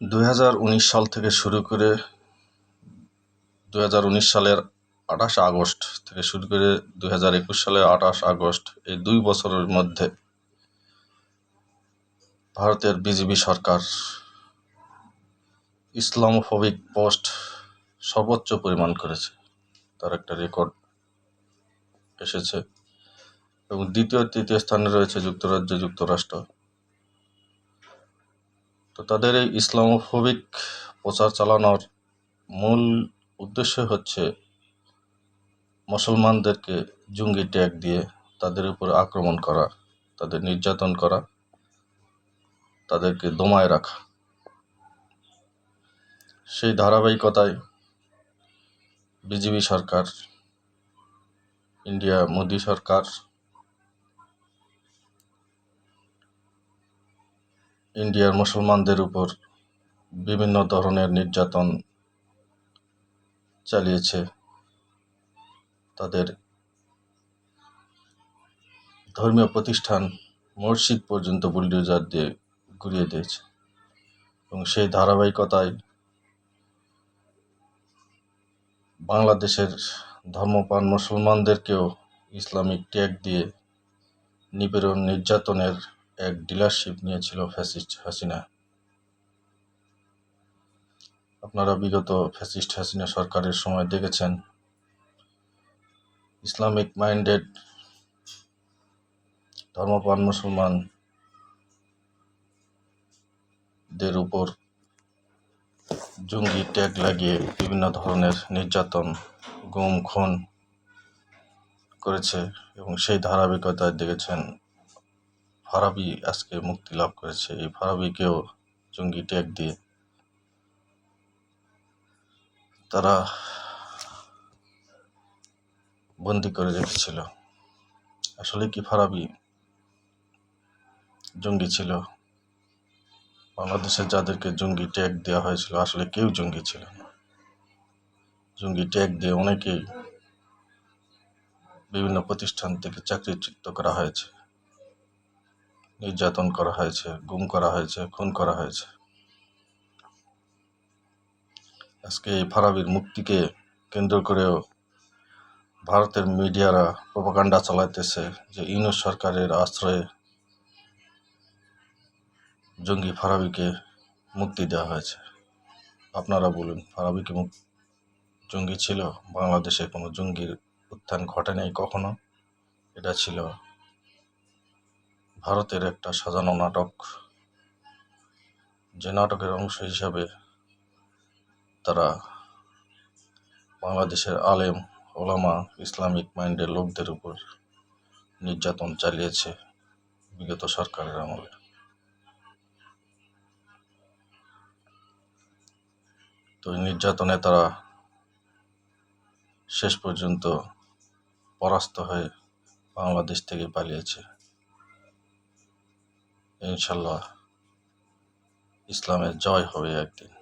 উনিশ সাল থেকে শুরু করে দুই হাজার উনিশ সালের আঠাশ আগস্ট থেকে শুরু করে দু হাজার একুশ সালের আঠাশ আগস্ট এই দুই বছরের মধ্যে ভারতের বিজেপি সরকার ইসলামোফোবিক পোস্ট সর্বোচ্চ পরিমাণ করেছে। তার একটা রেকর্ড এসেছে এবং দ্বিতীয় তৃতীয় স্থানে রয়েছে যুক্তরাজ্য, যুক্তরাষ্ট্র। তো তাদের এই ইসলামোফোবিক প্রচার চালানোর মূল উদ্দেশ্য হচ্ছে মুসলমানদেরকে জঙ্গি ট্যাগ দিয়ে তাদের উপর আক্রমণ করা, তাদের নির্যাতন করা, তাদেরকে দমায় রাখা। সেই ধারাবাহিকতায় বিজেপি সরকার, ইন্ডিয়া মোদী সরকার ইন্ডিয়ার মুসলমানদের উপর বিভিন্ন ধরনের নির্যাতন চালিয়েছে তাদের ধর্মীয় প্রতিষ্ঠান মসজিদ পর্যন্ত বুলডোজার দিয়ে ঘুরিয়ে দিয়েছে। এবং সেই ধারাবাহিকতায় বাংলাদেশের ধর্মপ্রাণ মুসলমানদেরকেও ইসলামিক ট্যাগ দিয়ে নিপীড়ন, নির্যাতনের এক ডিলারশিপ নিয়েছিল ফ্যাসিস্ট হাসিনা। আপনারা বিগত ফ্যাসিস্ট হাসিনা সরকারের সময় দেখেছেন। ইসলামিক মাইন্ডেড ধর্মপ্রাণ মুসলমানদের উপর জঙ্গি ট্যাগ লাগিয়ে বিভিন্ন ধরনের নির্যাতন, গুম, খুন করেছে এবং সেই ধারাবাহিকতায় দেখেছেন ফারাবি আজকে মুক্তি লাভ করেছে। এই ফারাবিকেও জঙ্গি ট্যাগ দিয়ে তারা বন্দি করে রেখেছিল। আসলে কি ফারাবি জঙ্গি ছিল? বাংলাদেশে যাদেরকে জঙ্গি ট্যাগ দেওয়া হয়েছিল, আসলে কেউ জঙ্গি ছিল না। জঙ্গি ট্যাগ দিয়ে অনেকেই বিভিন্ন প্রতিষ্ঠান থেকে চাকরিচ্যুত করা হয়েছে। নির্যাতন করা হয়েছে, গুম করা হয়েছে, খুন করা হয়েছে। আজকে এই ফারাবির মুক্তিকে কেন্দ্র করেও ভারতের মিডিয়ারা প্রপাগান্ডা চালাইতেছে যে ইউনুস সরকারের আশ্রয়ে জঙ্গি ফারাবিকে মুক্তি দেওয়া হয়েছে। আপনারা বলুন, ফারাবি কি মুক- জঙ্গি ছিল? বাংলাদেশে কোনো জঙ্গির উত্থান ঘটে নাই কখনো? এটা ছিল ভারতের একটা সাজানো নাটক। যে নাটকের অংশ হিসাবে তারা বাংলাদেশের আলেম, ওলামা, ইসলামিক মাইন্ডের লোকদের উপর নির্যাতন চালিয়েছে বিগত সরকারের আমলে। তো এই নির্যাতনে তারা শেষ পর্যন্ত পরাস্ত হয়ে বাংলাদেশ থেকে পালিয়েছে। ইনশাল্লাহ ইসলামের জয় হবে একদিন।